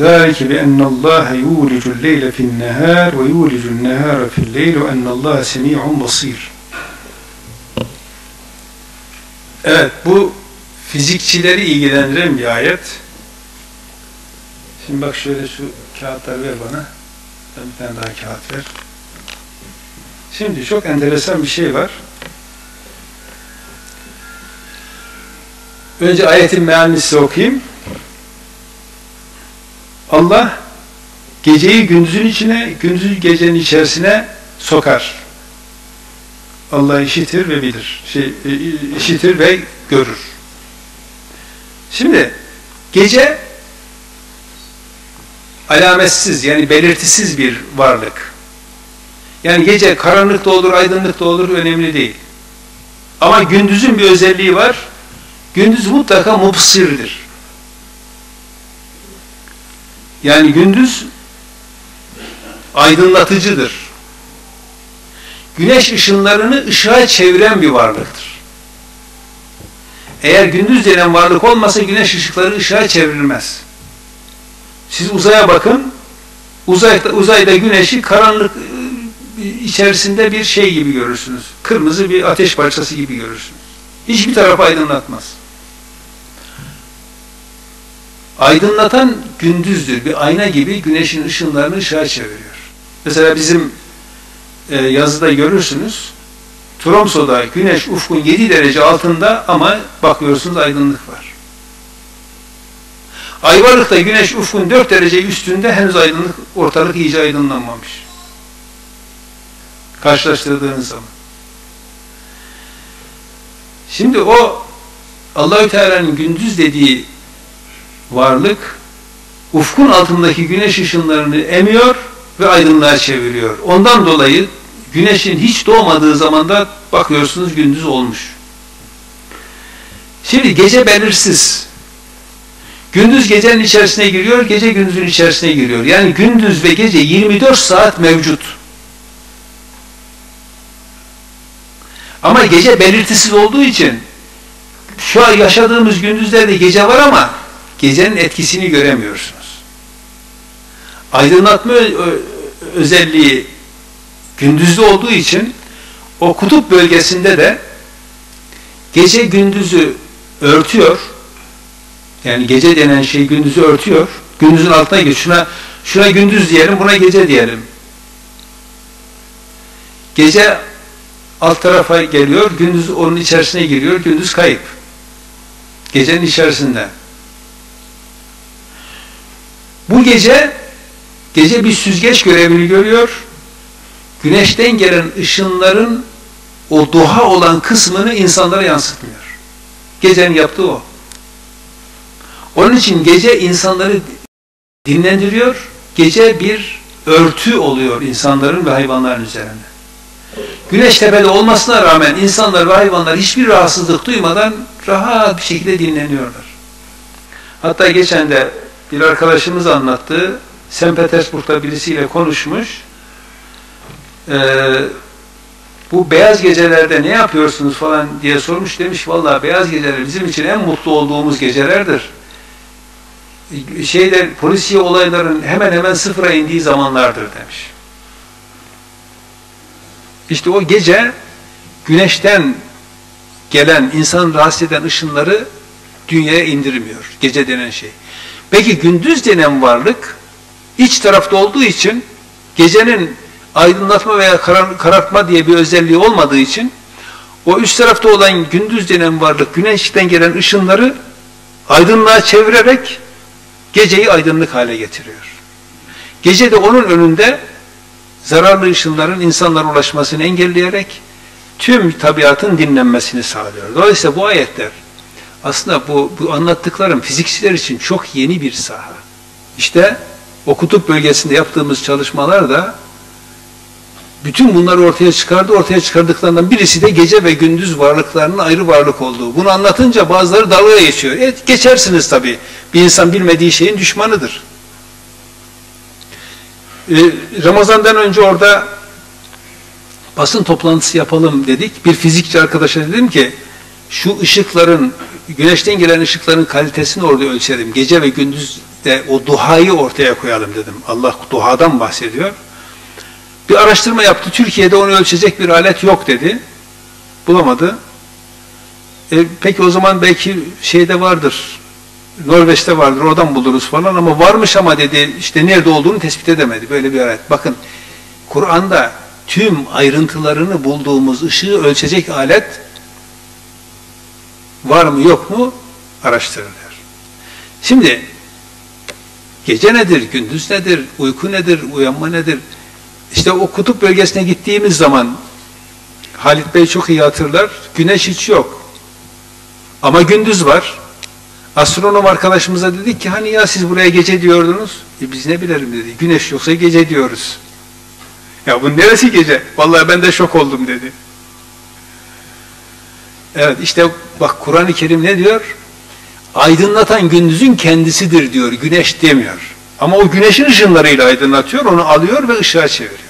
ذَٰلِكِ بِأَنَّ اللّٰهَ يُولِجُ اللَّيْلَ فِي النَّهَارِ وَيُولِجُ النَّهَارَ فِي اللَّيْلِ وَأَنَّ اللّٰهَ سَمِيعٌ بَصِيرٌ Evet, bu fizikçileri ilgilendiren bir ayet. Şimdi bak şöyle şu kağıtları ver bana. Ben bir tane daha kağıt ver. Şimdi çok enteresan bir şey var. Önce ayetin mealini size okuyayım. Allah geceyi gündüzün içine, gündüzü gecenin içerisine sokar. Allah işitir ve bilir. Şey, işitir ve görür. Şimdi gece alametsiz yani belirtisiz bir varlık. Yani gece karanlık da olur, aydınlık da olur önemli değil. Ama gündüzün bir özelliği var. Gündüz mutlaka mubsirdir. Yani gündüz aydınlatıcıdır. Güneş ışınlarını ışığa çeviren bir varlıktır. Eğer gündüz denen varlık olmasa güneş ışıkları ışığa çevrilmez. Siz uzaya bakın, uzayda, uzayda güneşi karanlık ıı, içerisinde bir şey gibi görürsünüz. Kırmızı bir ateş parçası gibi görürsünüz. Hiçbir tarafı aydınlatmaz. Aydınlatan gündüzdür. Bir ayna gibi güneşin ışınlarını ışığa çeviriyor. Mesela bizim e, yazıda görürsünüz. Tromso'da güneş ufkun 7 derece altında ama bakıyorsunuz aydınlık var. Ayvalık'ta güneş ufkun 4 derece üstünde henüz aydınlık, ortalık iyice aydınlanmamış. Karşılaştırdığınız zaman. Şimdi o Allahü Teala'nın gündüz dediği varlık ufkun altındaki güneş ışınlarını emiyor ve aydınlığa çeviriyor. Ondan dolayı güneşin hiç doğmadığı zamanda bakıyorsunuz gündüz olmuş. Şimdi gece belirsiz. Gündüz gecenin içerisine giriyor, gece gündüzün içerisine giriyor. Yani gündüz ve gece 24 saat mevcut. Ama gece belirtisiz olduğu için şu an yaşadığımız gündüzlerde gece var ama gecenin etkisini göremiyorsunuz. Aydınlatma özelliği gündüzde olduğu için o kutup bölgesinde de gece gündüzü örtüyor. Yani gece denen şey gündüzü örtüyor. Gündüzün altına gir. Şuna, şuna gündüz diyelim, buna gece diyelim. Gece alt tarafa geliyor, gündüz onun içerisine giriyor, gündüz kayıp. Gecenin içerisinde. Bu gece, gece bir süzgeç görevini görüyor. Güneşten gelen ışınların o duha olan kısmını insanlara yansıtmıyor. Gecenin yaptığı o. Onun için gece insanları dinlendiriyor, gece bir örtü oluyor insanların ve hayvanların üzerinde. Güneş tepede olmasına rağmen insanlar ve hayvanlar hiçbir rahatsızlık duymadan rahat bir şekilde dinleniyorlar. Hatta geçen de bir arkadaşımız anlattı. St. Petersburg'da birisiyle konuşmuş. Ee, bu beyaz gecelerde ne yapıyorsunuz falan diye sormuş. Demiş vallahi beyaz geceler bizim için en mutlu olduğumuz gecelerdir. Şeyler, polisiye olayların hemen hemen sıfıra indiği zamanlardır demiş. İşte o gece güneşten gelen, insanı rahatsız eden ışınları dünyaya indirmiyor. Gece denen şey. Peki gündüz denen varlık iç tarafta olduğu için gecenin aydınlatma veya karartma diye bir özelliği olmadığı için o üst tarafta olan gündüz denen varlık güneşten gelen ışınları aydınlığa çevirerek geceyi aydınlık hale getiriyor. Gece de onun önünde zararlı ışınların insanlara ulaşmasını engelleyerek tüm tabiatın dinlenmesini sağlıyor. Dolayısıyla bu ayetler aslında bu, bu anlattıklarım fizikçiler için çok yeni bir saha. İşte o kutup bölgesinde yaptığımız çalışmalar da bütün bunları ortaya çıkardı. Ortaya çıkardıklarından birisi de gece ve gündüz varlıklarının ayrı varlık olduğu. Bunu anlatınca bazıları dalga geçiyor. E, geçersiniz tabii. Bir insan bilmediği şeyin düşmanıdır. Ee, Ramazan'dan önce orada basın toplantısı yapalım dedik. Bir fizikçi arkadaşa dedim ki şu ışıkların, güneşten gelen ışıkların kalitesini orada ölçelim. Gece ve gündüz de o duhayı ortaya koyalım dedim. Allah duhadan bahsediyor. Bir araştırma yaptı. Türkiye'de onu ölçecek bir alet yok dedi. Bulamadı. E, peki o zaman belki şeyde vardır. Norveç'te vardır. Oradan buluruz falan ama varmış ama dedi işte nerede olduğunu tespit edemedi. Böyle bir alet. Bakın Kur'an'da tüm ayrıntılarını bulduğumuz ışığı ölçecek alet var mı yok mu araştırılıyor. Şimdi gece nedir, gündüz nedir, uyku nedir, uyanma nedir? İşte o kutup bölgesine gittiğimiz zaman Halit Bey çok iyi hatırlar, güneş hiç yok. Ama gündüz var. Astronom arkadaşımıza dedik ki hani ya siz buraya gece diyordunuz. E biz ne bilelim dedi. Güneş yoksa gece diyoruz. Ya bu neresi gece? Vallahi ben de şok oldum dedi. Evet işte bak Kur'an-ı Kerim ne diyor? Aydınlatan gündüzün kendisidir diyor. Güneş demiyor. Ama o güneşin ışınlarıyla aydınlatıyor. Onu alıyor ve ışığa çeviriyor.